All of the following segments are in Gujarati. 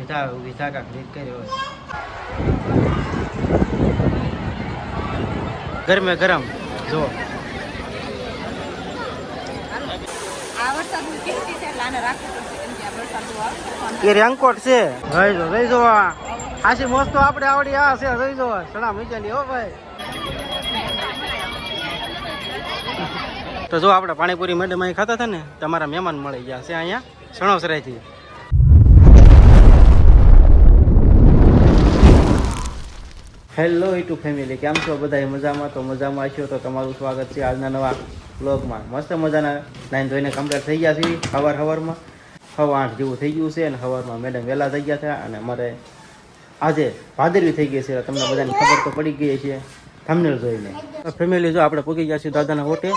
વિધા ઊભી થા કર્યો ગરમે ગરમ જો એ રેંકોટ છે. રહી જો રહી જો આશી મોસ્ત આપણે આવડી આ છે રહી જો સણા મૂકેલી હો ભાઈ. તો જો આપણે પાણીપુરી મેડમ અહીં ખાતા હતા ને તમારા મહેમાન મળી ગયા છે અહીંયા સણોસરાયથી. હેલો ટુ ફેમિલી કેમ છો? બધા મજામાં? તો મજામાં છો તો તમારું સ્વાગત છે આજના નવા બ્લોગમાં મસ્ત મજાના નાઈન ધોઈને કમ્પ્લીટ થઈ ગયા છે સવાર સવારમાં સવા આઠ જેવું થઈ ગયું છે અને સવારમાં મેડમ વહેલા થઈ ગયા હતા અને અમારે આજે ભાદરવી થઈ ગઈ છે. તમને બધાની ખબર તો પડી ગઈ છે થમનેલ જોઈને. ફેમિલી જો આપણે પૂગી ગયા છીએ દાદાના ઓટે.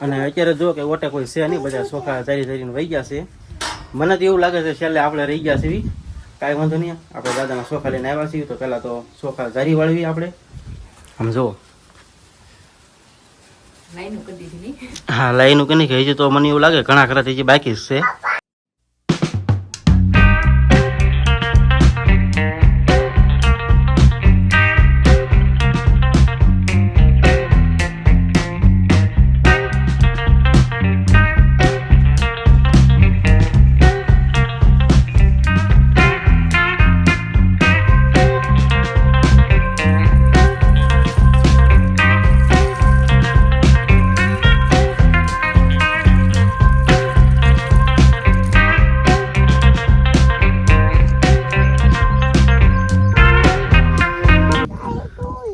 અને અત્યારે જો કે ઓટે કોઈ છે નહીં, બધા સોખા ચારી ચારીને વહી ગયા છે. મને તો એવું લાગે છે છેલ્લે આપણે રહી ગયા છીએ. કાંઈ વાંધો નહીં. આપણે દાદાના સોફા લઈને આવ્યા છીએ તો પહેલાં તો સોફા ઝારી વાળવી આપણે. આમ જુઓ. નહીં. હા લાઈનું કે નહીં હજી તો મને એવું લાગે ઘણા ખરા હજી બાકી છે.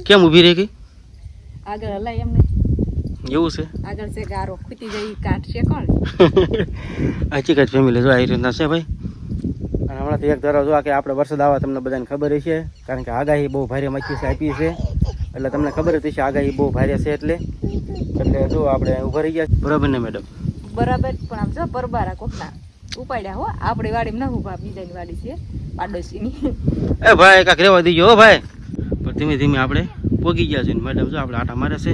કેમ ઊભી રહી ગઈ? આગળ હલાય એમને. એવું છે? આગળ છે ગારો. ખૂટી ગઈ કાઢ છે કોણ? હકીકત ફેમિલી જો આવી રીતના છે ભાઈ. અને હમણાંથી એક ધારો જો કે આપણે વરસાદ આવવા તમને બધાને ખબર છે કારણ કે આગાહી બહુ ભારે મચી છે આપી છે. એટલે તમને ખબર જ છે આગાહી બહુ ભારે છે એટલે. એટલે જો આપણે ઊભા રહી ગયા. બરાબર ને મેડમ બરાબર પણ આમ જો પરબારા કોકના. ઉપાડ્યા હો આપણી વાડીમાં ના ઊભા બીજાની વાડી છે પાડોશીની. એ ભાઈ કાંક રહેવા દીજો હો ભાઈ. પણ ધીમે ધીમે આપણે પોગી ગયા છે ને મેડમ જો આપણે આટા મારે છે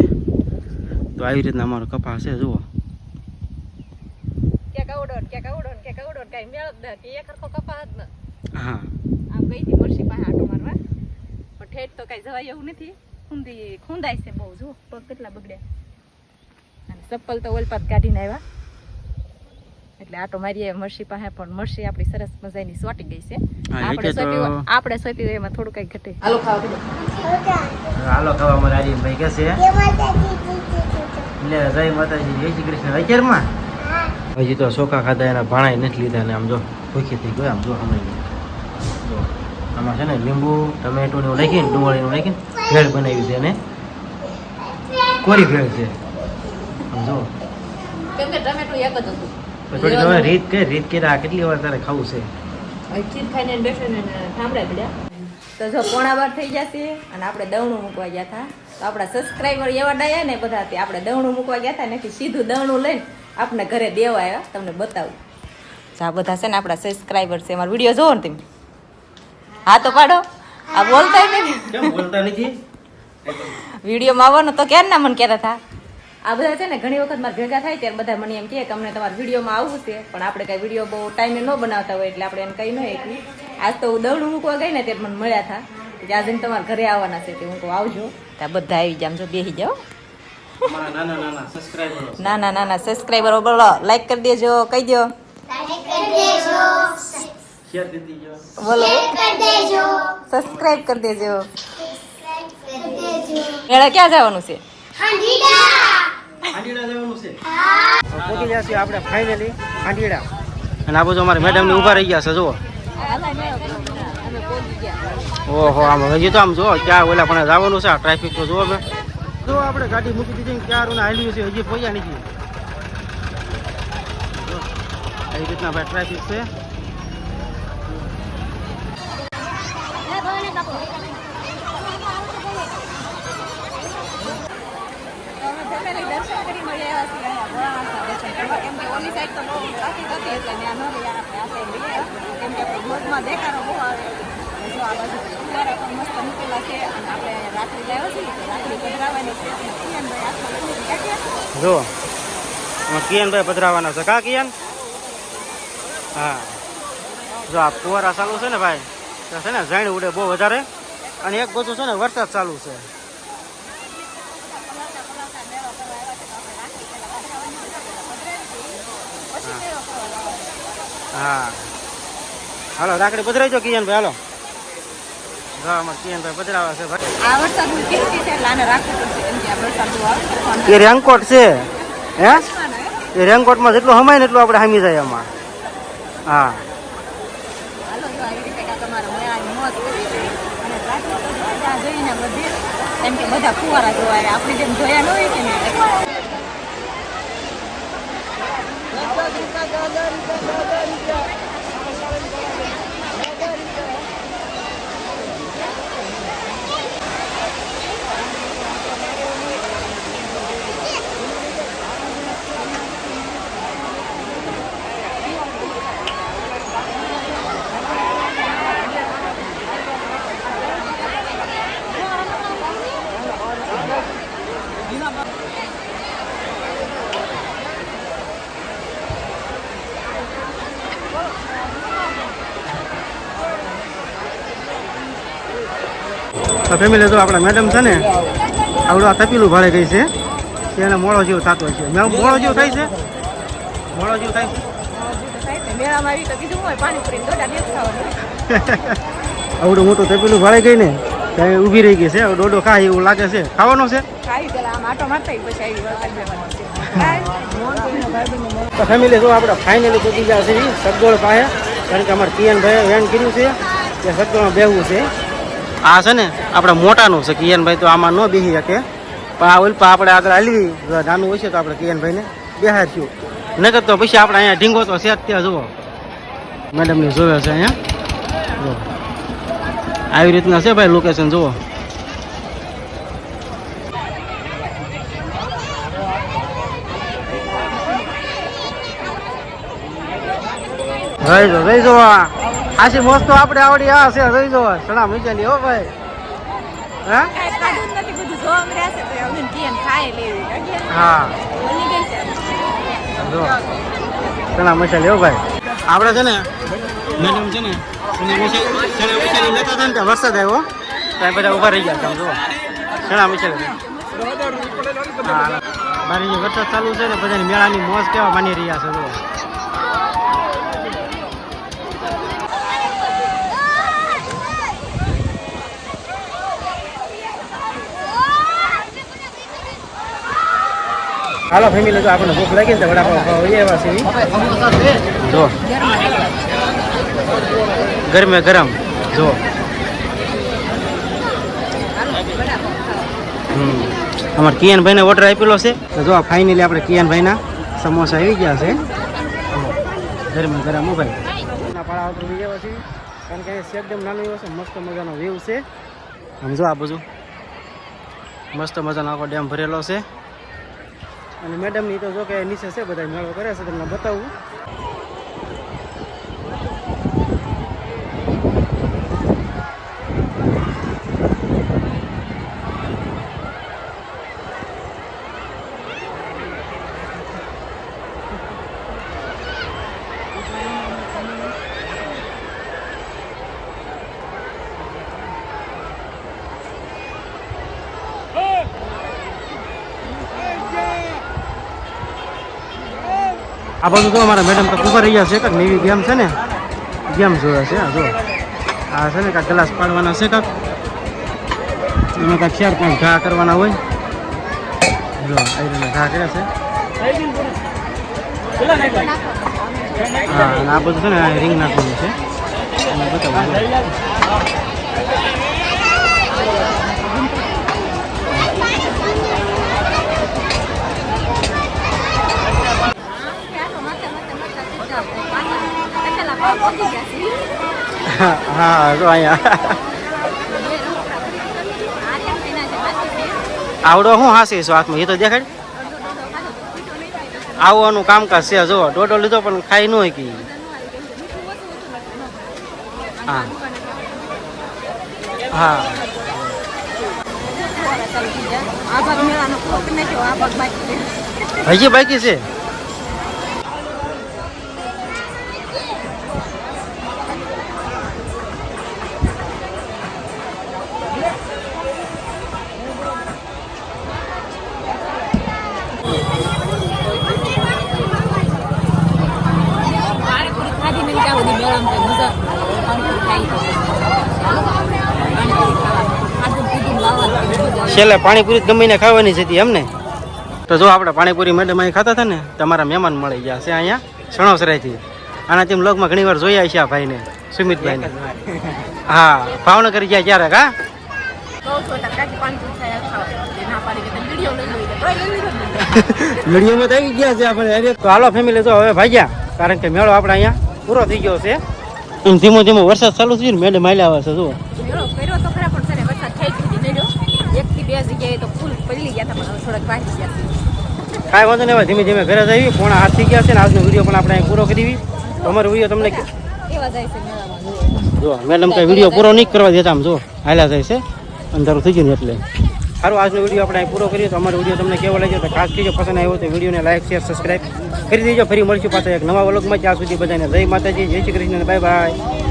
તો આવી રીતના અમારો કપા છે જુઓ. હા. આમ ગઈ હતી મરસી પાસે આટો મારવા. પણ ઠેઠ તો કાંઈ જવાય એવું નથી. ખૂંદી ખૂંદાય છે બહુ જો પગ કેટલા બગડ્યા. અને ચપ્પલ તો ઓલપાત કાઢીને આવ્યા. એટલે આટો મારીએ મરસી પાસે પણ મરસી આપણી સરસ મજાની સોટી ગઈ છે. આપણે સોટી આપણે સોટી એમાં થોડું કઈ ઘટે. હાલો ખાવા હાલો ખાવા ભાઈ કે છે? એટલે જય માતાજી જય શ્રી કૃષ્ણ. અત્યારમાં હજી તો સોખા ખાધા એના ભાણાય નથી લીધા ને આમ જો ભૂખી થઈ ગયો આમ જો સમય આમાં છે ને લીંબુ ટમેટું ને એવું નાખીને ડુંગળીનું નાખીને ભેળ બનાવી છે અને કોરી ભેળ છે. આમ જો. કેમ કે ટમેટું એક જ હતું. થોડી તમે રીત કે રીત કે આ કેટલી વાર તારે ખાવું છે? ખીર ખાઈને બેઠો ને થાંભળાય પડ્યા. તો જો પોણા વાર થઈ જશે અને આપણે દવણું મૂકવા ગયા હતા તો આપણા સબસ્ક્રાઈબર એવા ડાયા ને બધા તે આપણે દવણું મૂકવા ગયા હતા નથી સીધું દવણું લઈને આપણે ઘરે દેવા આવ્યા. તમને બતાવું. આ બધા છે ને આપણા સબસ્ક્રાઈબર છે. મારો વીડિયો જોવો ને તમે. હા તો પાડો. આ બોલતા નથી. વિડીયોમાં આવવાનું તો ક્યારે ના મને કહેતા હતા? આ બધા છે ને ઘણી વખત મારા ભેગા થાય ત્યારે બધા મને એમ કહે કે અમને તમારા વિડીયોમાં આવવું છે પણ આપણે કાંઈ વીડિયો બહુ ટાઈમે ન બનાવતા હોય એટલે આપણે એમ કહી ન એકવી આજ તો હું દવડું મૂકવા ગઈ ને ત્યારે મને મળ્યા હતા. કે આજે તમારા ઘરે આવવાના છે તે હું કહું આવજો. ત્યાં બધા આવી જામ જો બેસી જાઓ. ના ના ના ના નાના નાના સબસ્ક્રાઈબરો બોલો લાઈક કરી દેજો કહી દો શેર કરી બોલો. સબસ્ક્રાઈબ કરી દેજો. મેળા ક્યાં જવાનું છે? હાંડીડા જવાનું છે. પહોંચી ગયા આપણે ફાઇનલી ખાંડીડા અને આ બધું અમારે મેડમ ને ઊભા રહી ગયા છે જુઓ. ઓહો આમ હજી તો આમ જુઓ ક્યાં ઓલા પણ જવાનું છે ટ્રાફિક તો જુઓ મેં જો આપણે ગાડી મૂકી દીધી ને ક્યાં રૂને હાલ્યું છે હજી પહોંચ્યા નથી. જો, આવી રીતના ભાઈ ટ્રાફિક છે અમે ફેમિલી દર્શન કરી મળ્યા છીએ અહીંયા ઘણા દર્શન કરવા કેમ કે ઓલી સાઈડ તો બહુ ટ્રાફિક હતી એટલે ત્યાં ન રહ્યા આપણે આ સાઈડ ગયા કેમ કે બ્લોગમાં દેખાડો બહુ આવે. જો આ બાજુ ફુવારા પણ મસ્ત મૂકેલા છે અને આપણે રાખડી લાવ્યા છીએ રાખડી પધરાવવાની છે. કિયાનભાઈ કાઢ્યા જો કિયનભાઈ પધરાવાના છે. કા કિયન? હા. જો આ ફુવારા ચાલુ છે ને ભાઈ છે ને ઝાડ ઉડે બહુ વધારે. અને એક બાજુ છે ને વરસાદ ચાલુ છે હા હાલો રાખડી પધરાઈ જો કિયનભાઈ હાલો જો અમારે કિયનભાઈ પધરાવા છે ભાઈ આ વરસાદનું કીર્તિ છે એટલે આને રાખવું પડશે કેમ કે આ વરસાદ બહુ આવે છે. ફોન એ રેનકોટ છે. હે? એ રેનકોટમાં જેટલું સમાય ને એટલું આપણે હામી જાય એમાં હા. હાલો બધા એમ કે બધા ફુવારા જોવા આપણે જેમ જોયા ન હોય કે નહીં તો ફેમિલી તો આપણા મેડમ છે ને આવડું આ તપેલું ભાડે ગઈ છે. એને મોળો જેવો થતો છે મોળો જેવો થાય છે? મોળો જેવો થાય આવડું મોટું તપેલું ભાડે ગઈ ને ત્યાં ઊભી રહી ગઈ છે. ડોડો ખાય એવું લાગે છે. ખાવાનો છે? કાંઈ? તો ફેમિલી જો આપણે ફાઇનલી પૂછી ગયા છે સગવડ પાસે કારણ કે અમારે કિયનભાઈ વેન કર્યું છે કે સગવડમાં બેહવું છે. આ છે ને આપણે મોટાનું છે કિયનભાઈ, તો આમાં ન બેસી શકે. પણ આ ઓલપા આપણે આગળ હાલવી નાનું હોય છે તો આપણે કિયનભાઈને બેહારશું નકર તો પછી આપણે અહીંયા ઢીંગો તો છે ત્યાં, જુઓ. મેડમને જોયો છે અહીંયા. આવી રીતના છે ભાઈ લોકેશન જુઓ. રહી જો રહી જો આશી મોસ્ત તો આપણે આવડી આ છે રહી જો સણા મીચાની હો ભાઈ. હા? હા. સણા મસાલી હો ભાઈ. આપણે છે ને મેડમ છે ને લેતા હતા ને ત્યાં વરસાદ આવ્યો. ત્યાં બધા ઊભા રહી ગયા હતા જો. સણા મસાલી હા. મારી જે વરસાદ ચાલુ છે ને બધાની મેળાની મોજ કેવા માની રહ્યા છે જો. હાલો ફેમિલી તો આપણને ભૂખ લાગી ને વડાપાવ ખાવા એવા છે જો. ગરમે ગરમ, જો. અમારે કિયાનભાઈને ઓર્ડર આપેલો છે. તો જો ફાઇનલી આપણે કિયાનભાઈના સમોસા આવી ગયા છે. ગરમે ગરમ ભાઈ આવ્યા છીએ. કારણ કે એકદમ નાનો છે, મસ્ત મજાનો વ્યૂ છે. આમ જો આ બધું મસ્ત મજાનો આખો ડેમ ભરેલો છે. અને મેડમની તો જો કે નીચે છે બધા મેળો કરે છે તમને બતાવું. આ બધું તો અમારા મેડમ તો ઊભા રહી છે, કાંક નેવી ગેમ છે ને? ગેમ જોવે છે જો. આ છે ને કાંક ગ્લાસ પાડવાના છે કાંક. એમાં કાંક ચાર પાંચ ઘા કરવાના હોય. જો આવી રીતે ઘા કર્યા છે. હા આ બધું છે ને રિંગ નાખવાનું છે. બતાવું પેલા ભાવ પહોંચી ગયા છે. હા જો અહીંયા. આવડો શું હાસી છો હાથમાં એ તો દેખાડ આવવાનું કામકાજ છે જો ડોડો લીધો પણ ખાઈ ન હોય કે હા. હા. હજી બાકી છે? છેલ્લે પાણીપુરી ગમીને ખાવાની છે એમ ને તો જો આપણે પાણીપુરી મેડમ અહીં ખાતા હતા ને, તમારા મહેમાન મળી ગયા છે અહીંયા સણોસરાથી આનાથી લોકમાં ઘણી વાર જોયા છે આ ભાઈને, સુમિતભાઈને. હા, ભાવનગર ગયા ક્યારેક, હા. વિડીયોમાં તો ગયા છે તો હાલો ફેમિલી તો હવે ભાગ્યા, કારણ કે મેળો આપણે અહીંયા પૂરો થઈ ગયો છે. ધીમો ધીમો વરસાદ ચાલુ થયો ને, મેડમ આવ્યા આવે છે, જુઓ મેળો કર્યો તો ખરા પણ છે ને વરસાદ થઈ ગયો નહીં એક થી બે જગ્યાએ તો ફૂલ પડી ગયા હતા પણ થોડાક બાકી ગયા છે. કાંઈ વાંધો નહીં ધીમે ધીમે ઘરે જઈએ પોણા હાથ થઈ ગયા છે ને આજનો વીડિયો પણ આપણે અહીં પૂરો કરી તો અમારો વીડિયો તમને જો મેડમ કઈ વીડિયો પૂરો નહીં કરવા દેતા આમ જો હાલ્યા જાય છે. અંધારું થઈ ગયું ને એટલે. સારું આજનો વીડિયો આપણે પૂરો કરીએ. તો અમારો વીડિયો તમને કેવો લાગ્યો તો ખાસ કરીજો પસંદ આવ્યો તો વિડીયોને લાઈક શેર સબસ્ક્રાઈબ કરી દેજો. ફરી મળશું પાછા એક નવા વ્લોગમાં. ત્યાં સુધી બધાને જય માતાજી જય શ્રી કૃષ્ણ બાય બાય.